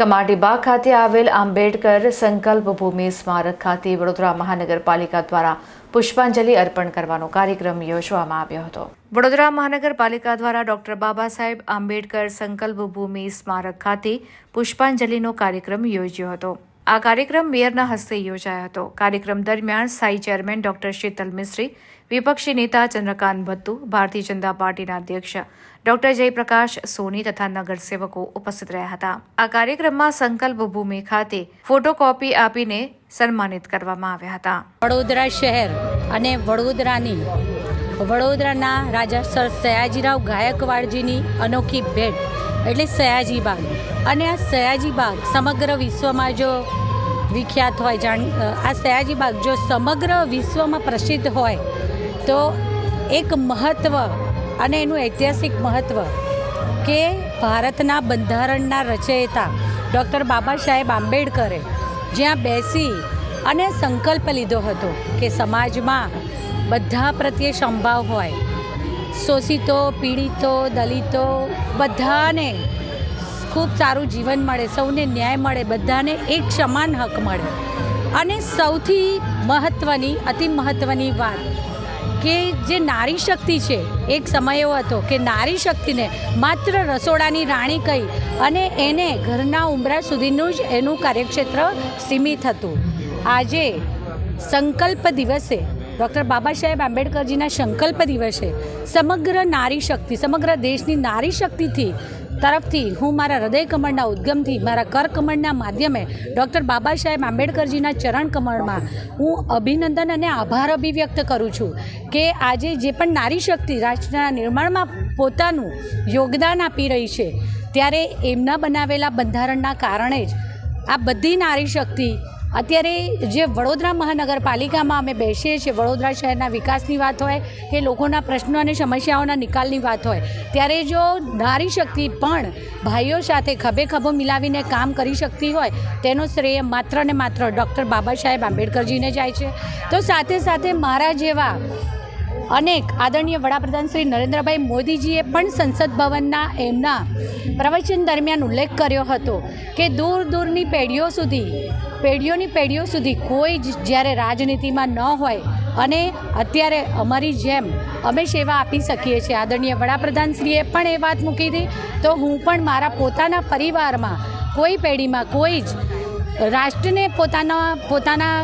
કમાટીબાગ ખાતે આવેલ આંબેડકર સંકલ્પ ભૂમિ સ્મારક ખાતે વડોદરા મહાનગરપાલિકા દ્વારા પુષ્પાંજલિ અર્પણ કરવાનો કાર્યક્રમ યોજવામાં આવ્યો હતો. વડોદરા મહાનગરપાલિકા દ્વારા ડોક્ટર બાબા સાહેબ આંબેડકર સંકલ્પ ભૂમિ સ્મારક ખાતે પુષ્પાંજલિનો કાર્યક્રમ યોજ્યો હતો. આ કાર્યક્રમ મેયરના હસ્તે યોજાયો હતો. કાર્યક્રમ દરમિયાન સ્થાયી ચેરમેન ડોક્ટર શીતલ મિશ્રી વિપક્ષી નેતા ચંદ્રકાંત ભત્તુ ભારતીય જનતા પાર્ટીના અધ્યક્ષ ડોક્ટર જયપ્રકાશ સોની તથા નગરસેવકો ઉપસ્થિત રહ્યા હતા. આ કાર્યક્રમમાં સંકલ્પ ભૂમિ ખાતે ફોટોકોપી આપીને સન્માનિત કરવામાં આવ્યા હતા. વડોદરા શહેર અને વડોદરાની, વડોદરાના રાજા સર સયાજીરાવ ગાયકવાડજીની અનોખી ભેટ એટલે સયાજી બાગ. અને આ સયાજી બાગ સમગ્ર વિશ્વમાં જો વિખ્યાત હોય, જાણ આ સયાજી બાગ જો સમગ્ર વિશ્વમાં પ્રસિદ્ધ હોય, તો એક મહત્ત્વ અને એનું ઐતિહાસિક મહત્ત્વ કે ભારતના બંધારણના રચયિતા ડૉક્ટર બાબા સાહેબ આંબેડકરે જ્યાં બેસી અને સંકલ્પ લીધો હતો કે સમાજમાં બધા પ્રત્યે સંભાવ હોય શોષિતો, પીડિતો, દલિતો, બધાને ખૂબ સારું જીવન મળે, સૌને ન્યાય મળે, બધાને એક સમાન હક મળે. અને સૌથી મહત્ત્વની અતિ મહત્ત્વની વાત કે જે નારી શક્તિ છે, એક સમય એવો હતો કે નારી શક્તિને માત્ર રસોડાની રાણી કહી અને એને ઘરના ઉંબરા સુધીનું જ એનું કાર્યક્ષેત્ર સીમિત હતું. આજે સંકલ્પ દિવસે ડૉક્ટર બાબા સાહેબ આંબેડકરજીના સંકલ્પ દિવસે સમગ્ર નારી શક્તિ, સમગ્ર દેશની નારી શક્તિથી તરફથી હું મારા હૃદય કમળના ઉદ્ગમથી, મારા કર કમળના માધ્યમે ડૉક્ટર બાબા સાહેબ આંબેડકરજીના ચરણ કમળમાં હું અભિનંદન અને આભાર અભિવ્યક્ત કરું છું કે આજે જે પણ નારી શક્તિ રાષ્ટ્રના નિર્માણમાં પોતાનું યોગદાન આપી રહી છે, ત્યારે એમના બનાવેલા બંધારણના કારણે જ આ બધી નારી શક્તિ અત્યારે જે વડોદરા મહાનગરપાલિકામાં અમે બેસીએ છીએ, વડોદરા શહેરના વિકાસની વાત હોય કે લોકોના પ્રશ્નો અને સમસ્યાઓના નિકાલની વાત હોય, ત્યારે જો નારી શક્તિ પણ ભાઈઓ સાથે ખભે ખભો મિલાવીને કામ કરી શકતી હોય, તેનો શ્રેય માત્ર ને માત્ર ડૉક્ટર બાબા સાહેબ આંબેડકરજીને જાય છે. તો સાથે સાથે મારા જેવા અનેક આદરણીય વડાપ્રધાન શ્રી નરેન્દ્રભાઈ મોદીજીએ પણ સંસદ ભવનના એમના પ્રવચન દરમિયાન ઉલ્લેખ કર્યો હતો કે દૂર દૂરની પેઢીઓ સુધી પેઢીઓની પેઢીઓ સુધી કોઈ જ જ્યારે રાજનીતિમાં ન હોય અને અત્યારે અમારી જેમ અમે સેવા આપી શકીએ છીએ. આદરણીય વડાપ્રધાનશ્રીએ પણ એ વાત મૂકી હતી. તો હું પણ મારા પોતાના પરિવારમાં કોઈ પેઢીમાં કોઈ જ રાષ્ટ્રને પોતાના પોતાના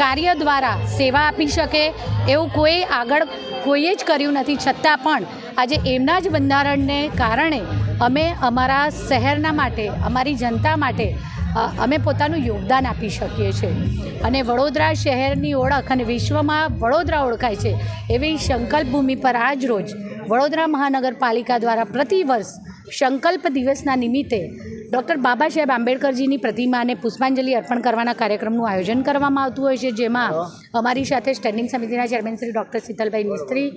કાર્ય દ્વારા સેવા આપી શકે એવું કોઈ આગળ કોઈએ જ કર્યું નથી. છતાં પણ આજે એમના જ બંધારણને કારણે અમે અમારા શહેરના માટે, અમારી જનતા માટે અમે પોતાનું યોગદાન આપી શકીએ છીએ. અને વડોદરા શહેરની ઓળખ અને વિશ્વમાં વડોદરા ઓળખાય છે એવી સંકલ્પ ભૂમિ પર આજ રોજ વડોદરા મહાનગરપાલિકા દ્વારા પ્રતિવર્ષ સંકલ્પ દિવસના નિમિત્તે ડૉક્ટર બાબા સાહેબ આંબેડકરજીની પ્રતિમાને પુષ્પાંજલિ અર્પણ કરવાના કાર્યક્રમનું આયોજન કરવામાં આવતું હોય છે, જેમાં અમારી સાથે સ્ટેન્ડિંગ સમિતિના ચેરમેન શ્રી ડૉક્ટર શીતલભાઈ મિસ્ત્રી,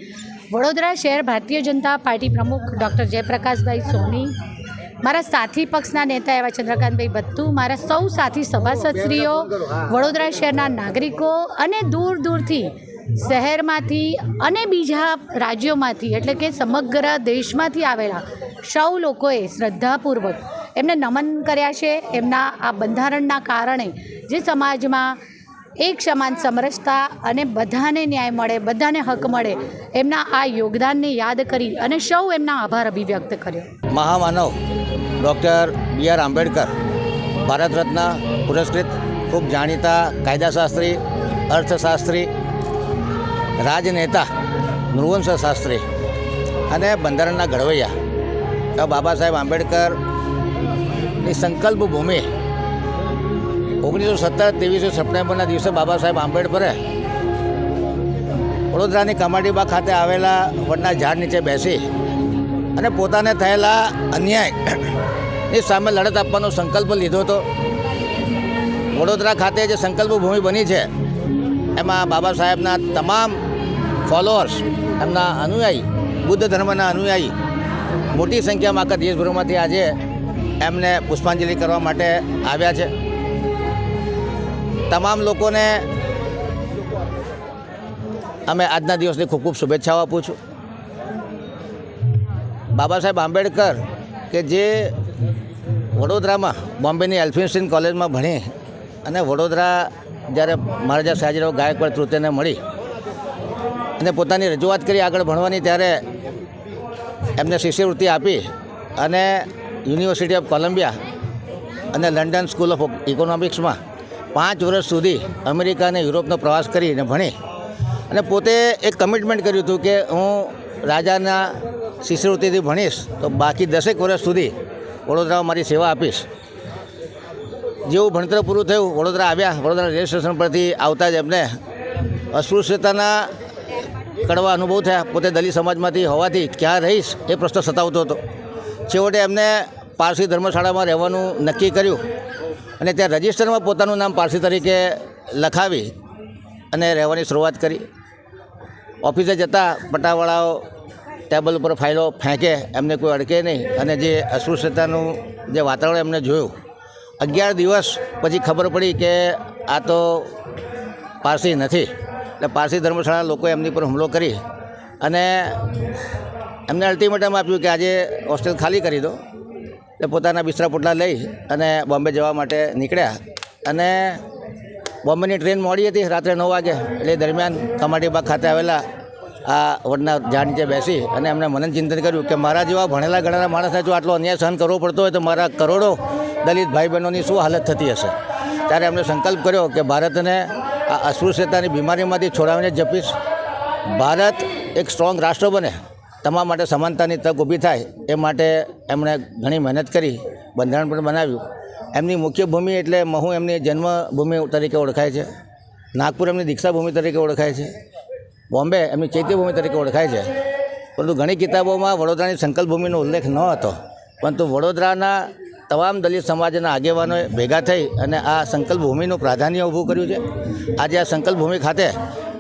વડોદરા શહેર ભારતીય જનતા પાર્ટી પ્રમુખ ડૉક્ટર જયપ્રકાશભાઈ સોની મારા સાથી પક્ષના નેતા એવા ચંદ્રકાંતભાઈ ભત્તુ મારા સૌ સાથી સભાસદશ્રીઓ, વડોદરા શહેરના નાગરિકો અને દૂર દૂરથી શહેરમાંથી અને બીજા રાજ્યોમાંથી એટલે કે સમગ્ર દેશમાંથી આવેલા સૌ લોકોએ શ્રદ્ધાપૂર્વક એમને નમન કર્યા છે. એમના આ બંધારણના કારણે જે સમાજમાં એક સમાન સમરસતા અને બધાને ન્યાય મળે, બધાને હક મળે, એમના આ યોગદાનને યાદ કરી અને સૌ એમના આભાર અભિવ્યક્ત કર્યો. મહામાનવ doctor B R Ambedkar Bharat Ratna પુરસ્કૃત, ખૂબ જાણીતા કાયદાશાસ્ત્રી, અર્થશાસ્ત્રી, રાજનેતા નૃવંશ શાસ્ત્રી અને બંધારણના ઘડવૈયા. બાબા સાહેબ આંબેડકરની સંકલ્પ ભૂમિ ઓગણીસો સત્તર ત્રેવીસો સપ્ટેમ્બરના દિવસે બાબા સાહેબ આંબેડકરે વડોદરાની કમાટીબાગ ખાતે આવેલા વડના ઝાડ નીચે બેસી અને પોતાને થયેલા અન્યાયની સામે લડત આપવાનો સંકલ્પ લીધો હતો. વડોદરા ખાતે જે સંકલ્પ ભૂમિ બની છે, એમાં બાબા સાહેબના તમામ ફોલોઅર્સ એમના અનુયાયી, બુદ્ધ ધર્મના અનુયાયી, મોટી સંખ્યામાં આખા દેશભરમાંથી આજે એમને પુષ્પાંજલિ કરવા માટે આવ્યા છે. તમામ લોકોને અમે આજના દિવસની ખૂબ ખૂબ શુભેચ્છાઓ આપું છું. બાબા સાહેબ આંબેડકર કે જે વડોદરામાં બોમ્બેની એલ્ફિન્સ્ટીન કોલેજમાં ભણી અને વડોદરા જ્યારે મહારાજા સયાજીરાવ ગાયકવાડ તૃતીયને મળી અને પોતાની રજૂઆત કરી આગળ ભણવાની ત્યારે એમને શિષ્યવૃત્તિ આપી અને યુનિવર્સિટી ઓફ કોલંબિયા અને લંડન સ્કૂલ ઓફ ઇકોનોમિક્સમાં પાંચ વર્ષ સુધી અમેરિકા અને યુરોપનો પ્રવાસ કરીને ભણી અને પોતે એક કમિટમેન્ટ કર્યું હતું કે હું રાજાના શિષ્યવૃત્તિથી ભણીશ તો બાકી દસેક વર્ષ સુધી વડોદરામાં મારી સેવા આપીશ. જેવું ભણતર પૂરું થયું, વડોદરા આવ્યા, વડોદરા રેલવે સ્ટેશન પરથી આવતા જ એમને અસ્પૃશ્યતાના કડવા અનુભવ થયા. પોતે દલિત સમાજમાંથી હોવાથી ક્યાં રહીશ એ પ્રશ્ન સતાવતો હતો. છેવટે એમને પારસી ધર્મશાળામાં રહેવાનું નક્કી કર્યું. અને ત્યાં રજિસ્ટરમાં પોતાનું નામ પારસી તરીકે લખાવી અને રહેવાની શરૂઆત કરી. ઓફિસે જતા પટાવાળાઓ ટેબલ ઉપર ફાઇલો ફેંકે, એમને કોઈ અડકે નહીં. અને જે અસ્પૃશ્યતાનું જે વાતાવરણ એમને જોયું, અગિયાર દિવસ પછી ખબર પડી કે આ તો પારસી નથી. એટલે પારસી ધર્મશાળા લોકોએ એમની પર હુમલો કરી અને એમને અલ્ટિમેટમ આપ્યું કે આજે હોસ્ટેલ ખાલી કરી દો. એટલે પોતાના બિસ્તરા પોટલા લઈ અને બોમ્બે જવા માટે નીકળ્યા. અને બોમ્બેની ટ્રેન મોડી હતી, રાત્રે નવ વાગે. એટલે દરમિયાન કમાટીબાગ ખાતે આવેલા આ વડના ઝાડ નીચે બેસી અને એમણે મનન ચિંતન કર્યું કે મારા જેવા ભણેલા ગણેલા માણસને જો આટલો અન્યાય સહન કરવો પડતો હોય તો મારા કરોડો દલિત ભાઈ બહેનોની શું હાલત થતી હશે? ત્યારે એમણે સંકલ્પ કર્યો કે ભારતને આ અસ્પૃશ્યતાની બીમારીમાંથી છોડાવીને જપીશ. ભારત એક સ્ટ્રોંગ રાષ્ટ્ર બને. તમામ માટે સમાનતાની તક ઊભી થાય એ માટે એમણે ઘણી મહેનત કરી, બંધારણ પણ બનાવ્યું. એમની મુખ્ય ભૂમિ એટલે મહુ એમની જન્મભૂમિ તરીકે ઓળખાય છે. નાગપુર એમની દીક્ષાભૂમિ તરીકે ઓળખાય છે. બોમ્બે એમની ચૈત્યભૂમિ તરીકે ઓળખાય છે. પરંતુ ઘણી કિતાબોમાં વડોદરાની સંકલ્પભૂમિનો ઉલ્લેખ ન હતો. પરંતુ વડોદરાના તમામ દલિત સમાજના આગેવાનોએ ભેગા થઈ અને આ સંકલ્પભૂમિનું પ્રાધાન્ય ઊભું કર્યું છે. આજે આ સંકલ્પભૂમિ ખાતે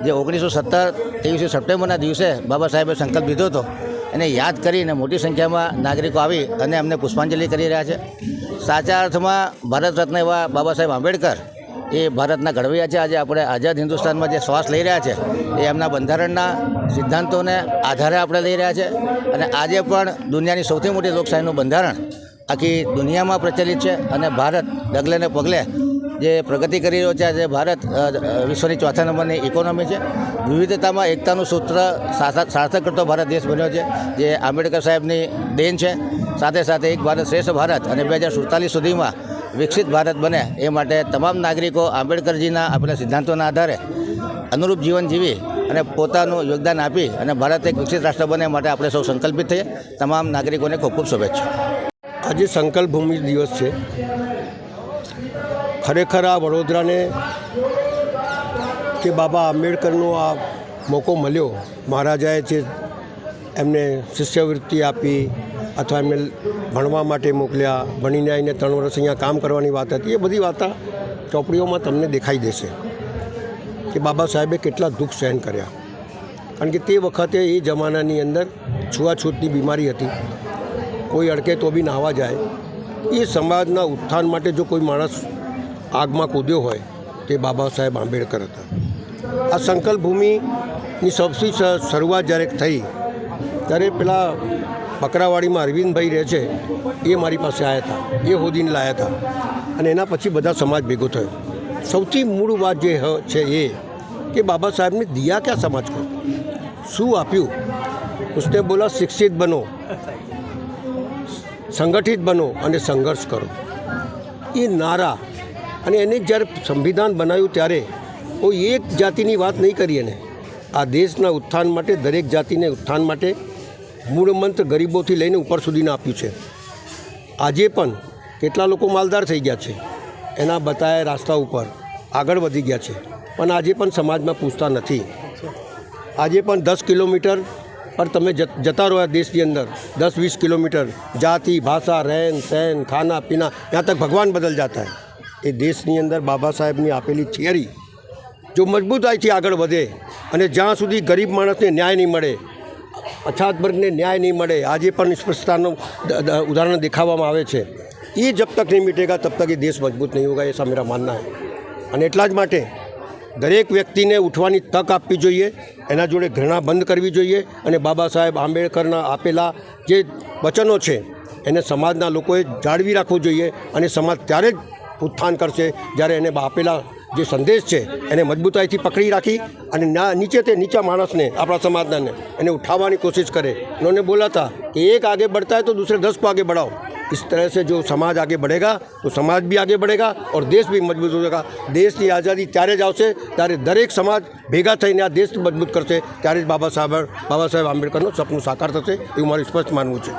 જે ઓગણીસો સત્તર ત્રેવીસમી સપ્ટેમ્બરના દિવસે બાબા સાહેબે સંકલ્પ લીધો હતો. એને યાદ કરીને મોટી સંખ્યામાં નાગરિકો આવી અને એમને પુષ્પાંજલિ કરી રહ્યા છે. સાચા અર્થમાં ભારત રત્ન એવા બાબા સાહેબ આંબેડકર એ ભારતના ઘડવૈયા છે. આજે આપણે આઝાદ હિન્દુસ્તાનમાં જે શ્વાસ લઈ રહ્યા છે એ એમના બંધારણના સિદ્ધાંતોને આધારે આપણે લઈ રહ્યા છે. અને આજે પણ દુનિયાની સૌથી મોટી લોકશાહીનું બંધારણ આખી દુનિયામાં પ્રચલિત છે અને ભારત ડગલે ને પગલે જે પ્રગતિ કરી રહ્યો છે આજે ભારત વિશ્વની ચોથા નંબરની ઇકોનોમી છે. વિવિધતામાં એકતાનું સૂત્ર સાર્થક કરતો ભારત દેશ બન્યો છે, જે આંબેડકર સાહેબની દેન છે. સાથે સાથે એક ભારત શ્રેષ્ઠ ભારત અને બે હજાર સુડતાલીસ સુધીમાં વિકસિત ભારત બને એ માટે તમામ નાગરિકો આંબેડકરજીના આપેલા સિદ્ધાંતોના આધારે અનુરૂપ જીવન જીવી અને પોતાનું યોગદાન આપી અને ભારત એક વિકસિત રાષ્ટ્ર બને માટે આપણે સૌ સંકલ્પિત થઈએ. તમામ નાગરિકોને ખૂબ ખૂબ શુભેચ્છા આજે સંકલ્પ ભૂમિ દિવસ છે. ખરેખર આ વડોદરાને કે બાબા આંબેડકરનો આ મોકો મળ્યો. મહારાજાએ જે એમને શિષ્યવૃત્તિ આપી અથવા એમને ભણવા માટે મોકલ્યા, ભણીને આવીને ત્રણ વર્ષ અહીંયા કામ કરવાની વાત હતી, એ બધી વાતા ચોપડીઓમાં તમને દેખાઈ દેશે કે બાબા સાહેબે કેટલા દુઃખ સહન કર્યા. કારણ કે તે વખતે એ જમાનાની અંદર છૂઆછૂતની બીમારી હતી. કોઈ અડકે તો બી નાહવા જાય. એ સમાજના ઉત્થાન માટે જો કોઈ માણસ આગમાં કૂદ્યો હોય તે બાબા સાહેબ આંબેડકર હતા. આ સંકલ્પ ભૂમિની સૌથી શરૂઆત જ્યારે થઈ, ત્યારે પેલા બકરાવાડીમાં અરવિંદભાઈ રહે છે, એ મારી પાસે આવ્યા હતા, એ હોદીને લાયા હતા અને એના પછી બધા સમાજ ભેગો થયો. સૌથી મૂળ વાત જે છે એ કે બાબા સાહેબને દિયા ક્યાં સમાજ કો શું આપ્યું? ઉસને બોલા, શિક્ષિત બનો, સંગઠિત બનો અને સંઘર્ષ કરો. એ નારા અને એને જ્યારે સંવિધાન બનાવ્યું ત્યારે કોઈ એક જાતિની વાત નહીં કરી એને. આ દેશના ઉત્થાન માટે, દરેક જાતિને ઉત્થાન માટે મૂળ મંત્ર ગરીબોથી લઈને ઉપર સુધીને આપ્યું છે. આજે પણ કેટલા લોકો માલદાર થઈ ગયા છે, એના બતાયા રાસ્તા ઉપર આગળ વધી ગયા છે. પણ આજે પણ સમાજમાં પૂછતા નથી. આજે પણ દસ કિલોમીટર પર તમે જતા રહો દેશની અંદર. દસ વીસ કિલોમીટર જાતિ, ભાષા, રહેન, સહેન, ખાના, પીના ત્યાં તક ભગવાન બદલ જતા હોય એ દેશની અંદર બાબા સાહેબની આપેલી થિયરી જો મજબૂતાઈથી આગળ વધે અને જ્યાં સુધી ગરીબ માણસને ન્યાય નહીં મળે પછાત વર્ગને ન્યાય નહીં મળે, આજે પણ દ- ઉદાહરણ દેખાવામાં આવે છે એ જબ તક નહીં મીટેગા તબ તક એ દેશ મજબૂત નહીં હોગા એસા મેરા માનના અને એટલા જ માટે દરેક વ્યક્તિને ઉઠવાની તક આપવી જોઈએ, એના જોડે ઘૃણા બંધ કરવી જોઈએ અને બાબા સાહેબ આંબેડકરના આપેલા જે વચનો છે, એને સમાજના લોકોએ જાળવી રાખવું જોઈએ અને સમાજ ત્યારે જ ઉત્થાન કરશે જ્યારે એને આપેલા જે સંદેશ છે એને મજબૂતાઈથી પકડી રાખી અને ના નીચે તે નીચા માણસને આપણા સમાજનાને એને ઉઠાવવાની कोशिश करे उन्होंने बोला था कि एक आगे बढ़ता है तो दूसरे दस को आगे बढ़ाओ इस तरह से जो समाज आगे बढ़ेगा तो समाज भी आगे बढ़ेगा और देश भी मजबूत हो जाएगा દેશની આઝાદી ત્યારે જ આવશે ત્યારે દરેક સમાજ ભેગા થઈને આ દેશ મજબૂત કરશે ત્યારે જ બાબા સાહેબ બાબા સાહેબ આંબેડકરનું સપનું સાકાર થશે એવું મારું સ્પષ્ટ માનવું છે